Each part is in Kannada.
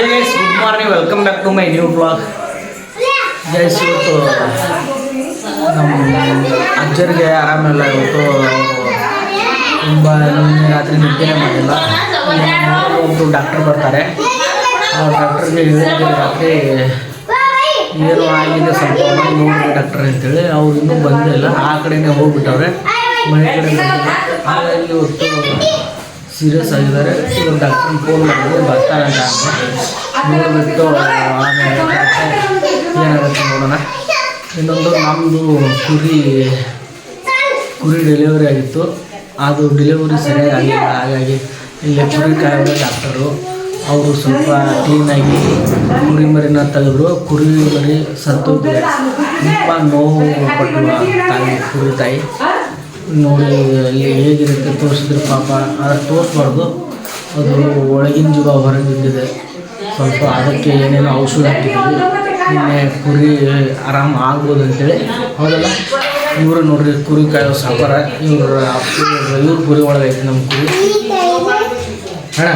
Hey guys good morning welcome back to my new blog guys ಇವತ್ತು ನಮ್ಮ ಅಜ್ಜರಿಗೆ ಆರಾಮಿಲ್ಲ ಇವತ್ತು ತುಂಬ ರಾತ್ರಿ ನಿದ್ದೆನೇ ಮಾಡಿಲ್ಲ. ಒಬ್ಬರು ಡಾಕ್ಟರ್ ಬರ್ತಾರೆ. ಆ ಡಾಕ್ಟ್ರಿಗೆ ಹೇಳಿದ್ರೆ ರಾತ್ರಿ ಏನು ಆಗಿದೆ ಸ್ವಲ್ಪ ನೋಡಿ ಡಾಕ್ಟರ್ ಅಂತೇಳಿ. ಅವ್ರು ಇನ್ನೂ ಬಂದಿಲ್ಲ. ಆ ಕಡೆನೇ ಹೋಗ್ಬಿಟ್ಟವ್ರೆ. ಮನೆ ಕಡೆ ಹಾಗಾಗಿ ಇವತ್ತು ಸೀರಿಯಸ್ ಆಗಿದ್ದಾರೆ. ಇವಾಗ ಡಾಕ್ಟ್ರನ್ನ ಫೋನ್ ಮಾಡಿದ್ರೆ ಬರ್ತಾರೆ ಅಂತ. ಬಿಟ್ಟು ನೋಡಿಬಿಟ್ಟು ಆಮೇಲೆ ಏನಾಗುತ್ತೆ ನೋಡೋಣ. ಇನ್ನೊಂದು ನಮ್ಮದು ಕುರಿ ಕುರಿ ಡೆಲಿವರಿ ಆಗಿತ್ತು. ಅದು ಡೆಲಿವರಿ ಸರಿಯಾಗಿ ಆಗಿಲ್ಲ. ಹಾಗಾಗಿ ಇಲ್ಲಿ ಕುರಿ ಕಾಯಿಲೆ ಡಾಕ್ಟರು ಅವರು ಸ್ವಲ್ಪ ಕ್ಲೀನಾಗಿ ಕುರಿ ಮರಿನ ತೆಗೆದ್ರು ಕುರಿ ಮರಿ ಸತ್ತೋಗಿದೆ. ತುಂಬ ನೋವು ಆ ತಾಯಿ ಕುರಿ ತಾಯಿ. ನೋಡಿ ಅಲ್ಲಿ ಹೇಗಿರುತ್ತೆ ತೋರಿಸಿದ್ರೆ ಪಾಪ. ಆದರೆ ತೋರಿಸ್ಬಾರ್ದು ಅದು ಒಳಗಿನ ಜೀವ ಹೊರಗಿದ್ದಿದೆ. ಸ್ವಲ್ಪ ಅದಕ್ಕೆ ಏನೇನೋ ಔಷಧ ಹಾಕಿದ್ದೀವಿ ನಿನ್ನೆ ಕುರಿ ಆರಾಮ ಆಗ್ಬೋದು ಅಂತೇಳಿ. ಹೌದಲ್ಲ? ಇವರು ನೋಡ್ರಿ ಕುರಿ ಕಾಯೋ ಸಾಕಾರ ಇವ್ರ ಇವ್ರ ಕುರಿ ಒಳಗೈತೆ ನಮ್ಮ ಕುರಿ. ಅಣ್ಣ,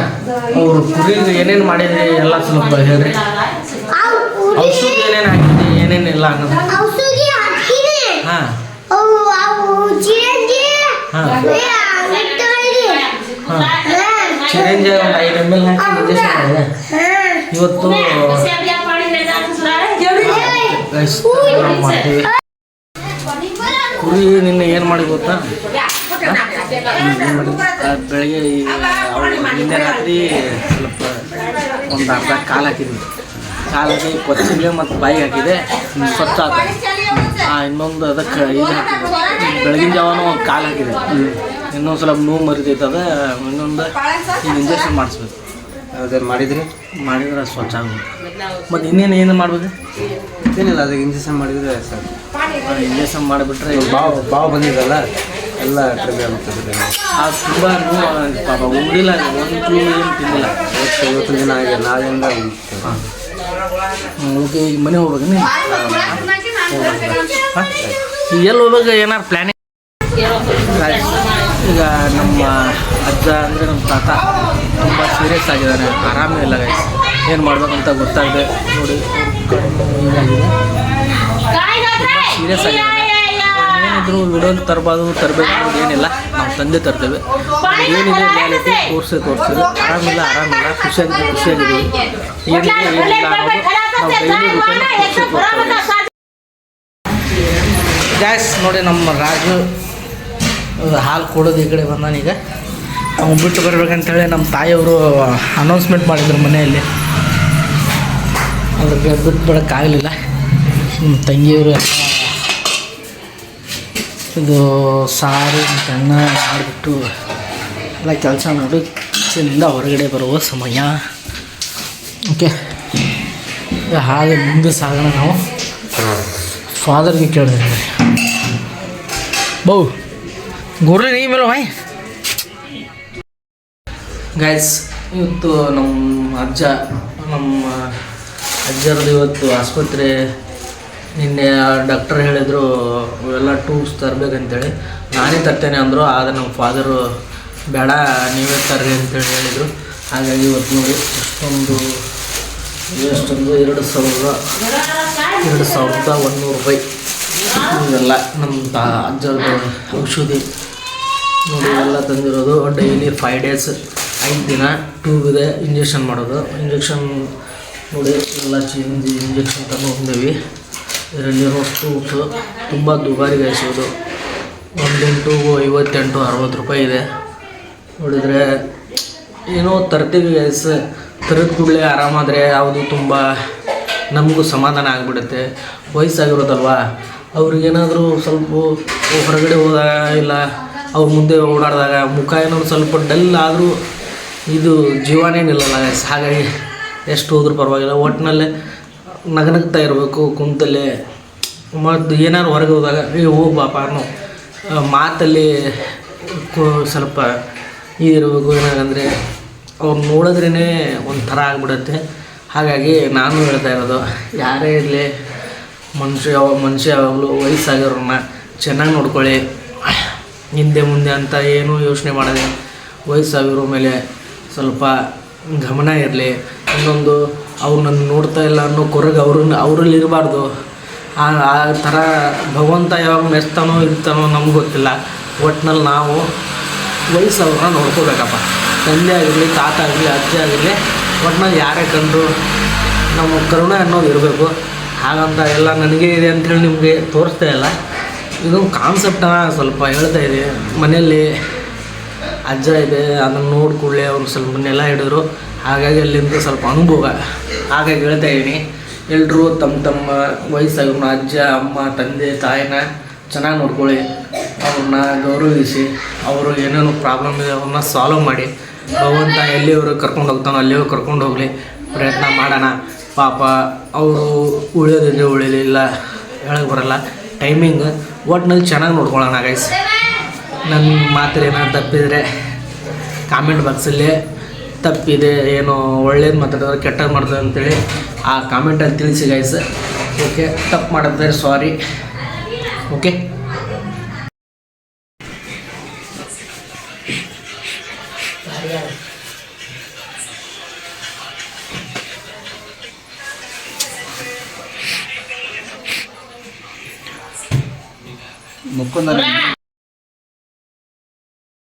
ಅವ್ರು ಕುರಿಗೆ ಏನೇನು ಮಾಡಿದ್ರಿ? ಎಲ್ಲ ಸ್ವಲ್ಪ ಹೇಳ್ರಿ. ಔಷಧ ಏನೇನು ಹಾಕಿದ್ರಿ? ಏನೇನಿಲ್ಲ ಅನ್ನೋದು ಔಷಧಿ ಹಾಕಿದೆ ಹಾಂ ಅವು ಅವು ಚಿರಂಜಿ ಹಾಂ ನೆಟ್ಟಗಳಿಗೆ ಹಾಂ ಚಿರಂಜಿ ಒಂದು ಐದು ಎಂ ಎಲ್ ಹಾಕಿ ಇಂಜೆಕ್ಷನ್ ಮಾಡಿದೆ ಇವತ್ತು ಮಾಡ್ತೀವಿ. ಕುರಿ ನಿನ್ನೆ ಏನು ಮಾಡಿ ಗೊತ್ತಾ? ಬೆಳಿಗ್ಗೆ ನಿನ್ನೆ ರಾತ್ರಿ ಸ್ವಲ್ಪ ಒಂದು ಅರ್ಧ ಕಾಲು ಹಾಕಿದ್ವಿ ಕಾಲು ಹಾಕಿ ಕೊಚ್ಚಿಗೆ ಮತ್ತು ಬಾಯಿಗೆ ಹಾಕಿದೆ. ಸ್ವಚ್ಛ ಆತ. ಆ ಇನ್ನೊಂದು ಅದಕ್ಕೆ ಇದು ಹಾಕಿದೆ ಬೆಳಗಿನ ಜಾವನ ಕಾಲು ಹಾಕಿದೆ. ಇನ್ನೊಂದು ಸ್ವಲ್ಪ ನೋವು ಮರಿತೈತದ ಇನ್ನೊಂದು ಈಗ ಇಂಜೆಕ್ಷನ್ ಮಾಡಿಸ್ಬೇಕು. ಅದೇನು ಮಾಡಿದ್ರಿ? ಮಾಡಿದ್ರೆ ಸ್ವಚ್ಛ ಆಗ್ಬೋದು ಮತ್ತು ಇನ್ನೇನು ಏನು ಮಾಡ್ಬೋದು? ಏನಿಲ್ಲ ಅದಕ್ಕೆ ಇಂಜೆಕ್ಷನ್ ಮಾಡಿದರೆ ಸರ್. ಇಂಜೆಕ್ಷನ್ ಮಾಡಿಬಿಟ್ರೆ ಬಾವು ಬಾವು ಬಂದಿದ್ದಲ್ಲ ಎಲ್ಲ ಕಡಿಮೆ ಆಗುತ್ತದೆ ಅದು ತುಂಬ ನೋವು ಪಾಪ ಉಂಡಿಲ್ಲ ಒಂದು ಚೂರು ಏನು ತಿಂದಿಲ್ಲ. ಇವತ್ತು ಇವತ್ತು ದಿನ ಆಗಿದೆ ನಾಳೆಯಿಂದ ಹಾಂ. ಓಕೆ ಈಗ ಮನೆ ಹೋಗ್ಬೇಕು ನೀವು ಎಲ್ಲಿ ಹೋಗ್ಬೇಕು ಏನಾರು ಪ್ಲ್ಯಾನಿಂಗ್ ಈಗ ನಮ್ಮ ಅಜ್ಜ ಅಂದರೆ ನಮ್ಮ ತಾತ ತುಂಬ ಸೀರಿಯಸ್ ಆಗಿದ್ದಾರೆ. ಆರಾಮೇ ಇಲ್ಲ ಗೈಸ್ ಏನು ಮಾಡ್ಬೇಕಂತ ಗೊತ್ತಾಗದೆ. ನೋಡಿ ಸೀರಿಯಸ್ ಆಗಿದ್ದಾರೆ. ಏನಿದ್ರು ವಿಡಿಯೋ ತರಬಾರ್ದು ತರಬೇಕು ಅನ್ನೋದು ಏನಿಲ್ಲ. ನಾವು ತಂದೆ ತರ್ತೇವೆ. ಏನಿದೆ ರಿಯಾಲಿಟಿ ತೋರಿಸಿ ತೋರಿಸಿದ್ರು ಆರಾಮಿಲ್ಲ ಆರಾಮಿಲ್ಲ. ಖುಷಿಯಾಗಿದೆ ಖುಷಿಯಾಗಿದ್ದೀವಿ ಏನಿದೆ ಏನಿಲ್ಲ ಅನ್ನೋದು ನಾವು ಡೈಲಿ ರೂಟಲ್ಲಿ ತೋರಿಸಿ ತೋರಿಸ್ತೇವೆ ಗ್ಯಾಸ್ ನೋಡಿ ನಮ್ಮ ರಾಜು ಹಾಲು ಕೊಡೋದು ಈ ಕಡೆ ಬಂದಾನೀಗ ಅವ್ನು ಬಿಟ್ಟು ಬರ್ಬೇಕಂತೇಳಿ ನಮ್ಮ ತಾಯಿಯವರು ಅನೌನ್ಸ್ಮೆಂಟ್ ಮಾಡಿದ್ರು ಮನೆಯಲ್ಲಿ. ಅದಕ್ಕೆ ಬಿಟ್ಟು ಬಿಡೋಕ್ಕಾಗಲಿಲ್ಲ ನಮ್ಮ ತಂಗಿಯವರು ಇದು ಸಾರು ಅನ್ನ ಮಾಡಿಬಿಟ್ಟು ಎಲ್ಲ ಕೆಲಸ ನೋಡಿ ಕಿಚನಿಂದ ಹೊರಗಡೆ ಬರುವ ಸಮಯ. ಓಕೆ ಹಾಗೆ ಮುಂದೆ ಸಾಗೋಣ ನಾವು. ಫಾದರ್ಗೆ ಕೇಳಿದೆ ಬೌ ಗುರು ನೀ ಮೇಲೆ ಹಾಯ್. ಗಾಯ್ಸ್ ಇವತ್ತು ನಮ್ಮ ಅಜ್ಜ, ನಮ್ಮ ಅಜ್ಜರದು ಇವತ್ತು ಆಸ್ಪತ್ರೆ, ನಿನ್ನೆ ಡಾಕ್ಟರ್ ಹೇಳಿದರು, ಇವೆಲ್ಲ ಟೂಬ್ಸ್ ತರಬೇಕಂತೇಳಿ. ನಾನೇ ತರ್ತೇನೆ ಅಂದರು, ಆದರೆ ನಮ್ಮ ಫಾದರು ಬೇಡ, ನೀವೇ ತರ್ರಿ ಅಂತೇಳಿ ಹೇಳಿದರು. ಹಾಗಾಗಿ ಇವತ್ತು ನೋಡಿ, ಎಷ್ಟೊಂದು ಎಷ್ಟೊಂದು ಎರಡು ಸಾವಿರದ ಎರಡು ಸಾವಿರದ ಒಂದೂರು ರೂಪಾಯಿ. ಇವೆಲ್ಲ ನಮ್ಮ ತಾ ಅಜ್ಜರದ ಔಷಧಿ. ನೋಡಿ ಎಲ್ಲ ತಂದಿರೋದು ಡೈಲಿ ಫೈವ್ ಡೇಸ್ ಐದು ದಿನ ಟ್ಯೂಬ್ ಇದೆ ಇಂಜೆಕ್ಷನ್ ಮಾಡೋದು. ಇಂಜೆಕ್ಷನ್ ನೋಡಿ, ಎಲ್ಲ ಚೇಂಜ್ ಇಂಜೆಕ್ಷನ್ ತಂದು ಹೊಂದೇವಿ ಇದರಲ್ಲಿರೋ ಟೂಬ್ಸು ತುಂಬ ದುಬಾರಿ ಗಾಯಿಸೋದು ಒಂದೆಂಟು ಐವತ್ತೆಂಟು ಅರವತ್ತು ರೂಪಾಯಿ ಇದೆ. ನೋಡಿದರೆ ಏನೋ ತರ್ತೀವಿ ಗೈಸ್ ತರದ ಕೂಡಲೇ ಆರಾಮಾದರೆ ಯಾವುದು ತುಂಬ ನಮಗೂ ಸಮಾಧಾನ ಆಗಿಬಿಡುತ್ತೆ. ವಯಸ್ಸಾಗಿರೋದಲ್ವಾ? ಅವ್ರಿಗೇನಾದರೂ ಸ್ವಲ್ಪ ಹೊರಗಡೆ ಹೋದಾಗ ಇಲ್ಲ, ಅವ್ರ ಮುಂದೆ ಓಡಾಡಿದಾಗ ಮುಖ ಏನಾದ್ರು ಸ್ವಲ್ಪ ಡಲ್ ಆದರೂ ಇದು ಜೀವನೇ ನಿಲ್ಲಲ್ಲ guys. ಹಾಗಾಗಿ ಎಷ್ಟು ಹೋದ್ರೂ ಪರವಾಗಿಲ್ಲ. ಒಟ್ಟಿನಲ್ಲೇ ನಗನಗ್ತಾ ಇರಬೇಕು, ಕುಂತಲ್ಲೇ. ಮತ್ತು ಏನಾದ್ರು ಹೊರಗೆ ಹೋದಾಗ, ಏ ಹೋಗಿ ಬಾಪ ಅನ್ನೋ ಮಾತಲ್ಲಿ ಸ್ವಲ್ಪ ಇದಿರಬೇಕು. ಏನಾಗಂದರೆ ಅವ್ರು ನೋಡಿದ್ರೇ ಒಂಥರ ಆಗಿಬಿಡತ್ತೆ. ಹಾಗಾಗಿ ನಾನು ಹೇಳ್ತಾ ಇರೋದು, ಯಾರೇ ಇರಲಿ, ಮನುಷ್ಯ ಯಾವ ಮನುಷ್ಯ ಯಾವಾಗಲೂ ವಯಸ್ಸಾಗಿರೋರನ್ನ ಚೆನ್ನಾಗಿ ನೋಡ್ಕೊಳ್ಳಿ. ಹಿಂದೆ ಮುಂದೆ ಅಂತ ಏನೂ ಯೋಚನೆ ಮಾಡದೆ ವಯಸ್ಸಾಗಿರೋ ಮೇಲೆ ಸ್ವಲ್ಪ ಗಮನ ಇರಲಿ. ಇನ್ನೊಂದು, ಅವ್ರು ನನ್ನ ನೋಡ್ತಾ ಇಲ್ಲ ಅನ್ನೋ ಕೊರಗೆ ಅವ್ರನ್ನ ಅವರಲ್ಲಿ ಇರಬಾರ್ದು. ಆ ಆ ಥರ ಭಗವಂತ ಯಾವಾಗ ನೆಚ್ತಾನೋ ಇರ್ತಾನೋ ನಮ್ಗೆ ಗೊತ್ತಿಲ್ಲ. ಒಟ್ನಲ್ಲಿ ನಾವು ವಯಸ್ಸವ್ರನ್ನ ನೋಡ್ಕೋಬೇಕಪ್ಪ. ತಂದೆ ಆಗಿರಲಿ, ತಾತ ಆಗಲಿ ಅಜ್ಜಿ ಆಗಿರಲಿ, ಒಟ್ನಲ್ಲಿ ಯಾರೇ ಕಂಡು ನಮ್ಮ ಕರುಣೆ ಅನ್ನೋದು ಇರಬೇಕು. ಹಾಗಂತ ಎಲ್ಲ ನನಗೆ ಇದೆ ಅಂತೇಳಿ ನಿಮಗೆ ತೋರಿಸ್ತಾ ಇಲ್ಲ. ಇದು ಕಾನ್ಸೆಪ್ಟನ್ನ ಸ್ವಲ್ಪ ಹೇಳ್ತಾ ಇದೆ ಮನೆಯಲ್ಲಿ ಅಜ್ಜ ಇದೆ, ಅದನ್ನು ನೋಡಿ ಕೂಡಲೇ ಅವ್ರು ಸ್ವಲ್ಪ ನೆಲ ಹಿಡಿದ್ರು. ಹಾಗಾಗಿ ಅಲ್ಲಿಂದ ಸ್ವಲ್ಪ ಅನುಭವ. ಹಾಗಾಗಿ ಹೇಳ್ತಾ ಇದ್ದೀನಿ. ಎಲ್ಲರೂ ತಮ್ಮ ತಮ್ಮ ವಯಸ್ಸಾಗಿವ್ನ ಅಜ್ಜ, ಅಮ್ಮ, ತಂದೆ, ತಾಯಿನ ಚೆನ್ನಾಗಿ ನೋಡ್ಕೊಳ್ಳಿ. ಅವ್ರನ್ನ ಗೌರವಿಸಿ, ಅವರು ಏನೇನು ಪ್ರಾಬ್ಲಮ್ ಇದೆ, ಅವ್ರನ್ನ ಸಾಲ್ವ್ ಮಾಡಿ. ಭಗವಂತ ಎಲ್ಲಿಯವರು ಕರ್ಕೊಂಡು ಹೋಗ್ತಾನೋ ಅಲ್ಲಿಯವರು ಕರ್ಕೊಂಡು ಹೋಗಲಿ, ಪ್ರಯತ್ನ ಮಾಡೋಣ. ಪಾಪ ಅವರು ಉಳಿಯೋದಿದ್ರೆ ಉಳಿಲಿಲ್ಲ ಹೇಳಕ್ಕೆ ಬರಲ್ಲ. ಟೈಮಿಂಗ್ ಒಟ್ಟಿನಲ್ಲಿ ಚೆನ್ನಾಗಿ ನೋಡ್ಕೊಳ್ಳೋಣ ಗೈಸ್ ನನ್ನ ಮಾತ್ರ ಏನಾದ್ರು ತಪ್ಪಿದರೆ ಕಾಮೆಂಟ್ ಬಾಕ್ಸಲ್ಲಿ ತಪ್ಪಿದೆ, ಏನೋ ಒಳ್ಳೇದು ಮಾತಾಡಿದ್ರೆ ಕೆಟ್ಟದ್ದು ಮಾಡ್ತಾರೆ ಅಂತೇಳಿ ಆ ಕಾಮೆಂಟಲ್ಲಿ ತಿಳಿಸಿ ಗೈಸ್ ಓಕೆ ತಪ್ಪು ಮಾಡಿದ್ರೆ ಸಾರಿ ಓಕೆ నొక్కుందా